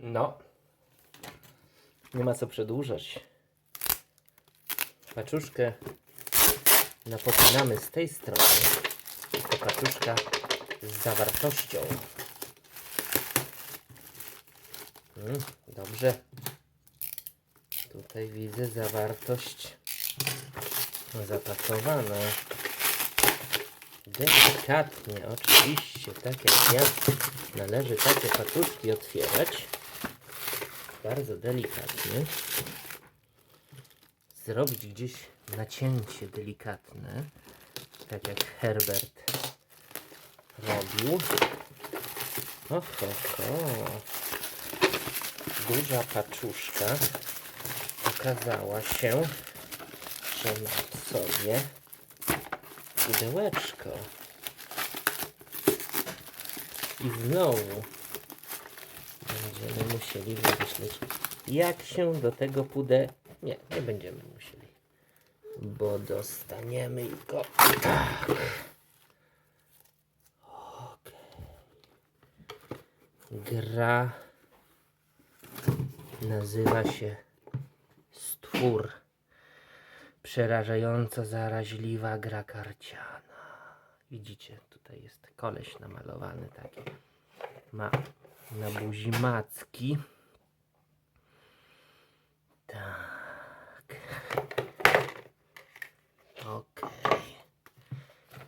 No. Nie ma co przedłużać. Paczuszkę napopinamy z tej strony. To paczuszka z zawartością. Mm, dobrze. Tutaj widzę zawartość zapakowana. Delikatnie, oczywiście, tak jak ja. Należy takie paczuszki otwierać. Bardzo delikatnie. Zrobić gdzieś nacięcie delikatne. Tak jak Herbert robił. Oho, ho. Duża paczuszka okazała się, że ma w sobie pudełeczko. I znowu będziemy musieli wymyślić, jak się do tego pude... Nie, nie będziemy musieli, bo dostaniemy go tak. Gra nazywa się Stwór. Przerażająco zaraźliwa gra karciana. Widzicie, tutaj jest koleś namalowany taki. Ma na buzi macki. Tak. Okej.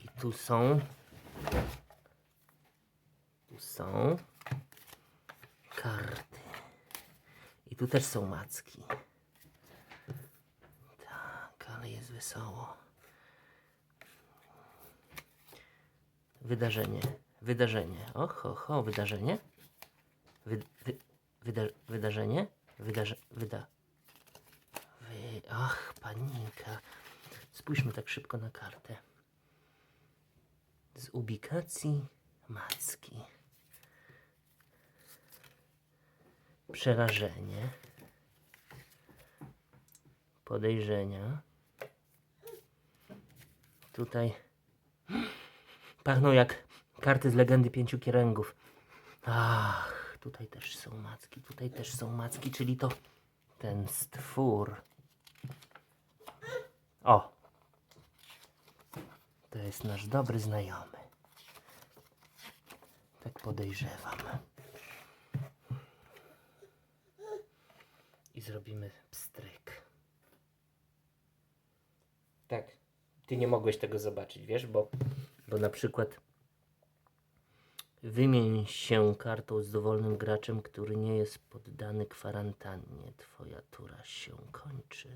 I tu są. Tu są karty. I tu też są macki. Tak, ale jest wesoło. Wydarzenie. Wydarzenie. Oho, ho, wydarzenie. Wy, wy, wyda, wydarzenie. Wydarze, wyda. Wy, ach, panika. Spójrzmy tak szybko na kartę. Z ubikacji macki. Przerażenie. Podejrzenia. Tutaj pachną jak karty z legendy pięciu kieręgów. Ach, tutaj też są macki, tutaj też są macki, czyli to ten stwór. O! To jest nasz dobry znajomy. Tak podejrzewam. I zrobimy pstryk. Tak. Ty nie mogłeś tego zobaczyć, wiesz, bo, bo na przykład wymień się kartą z dowolnym graczem, który nie jest poddany kwarantannie. Twoja tura się kończy.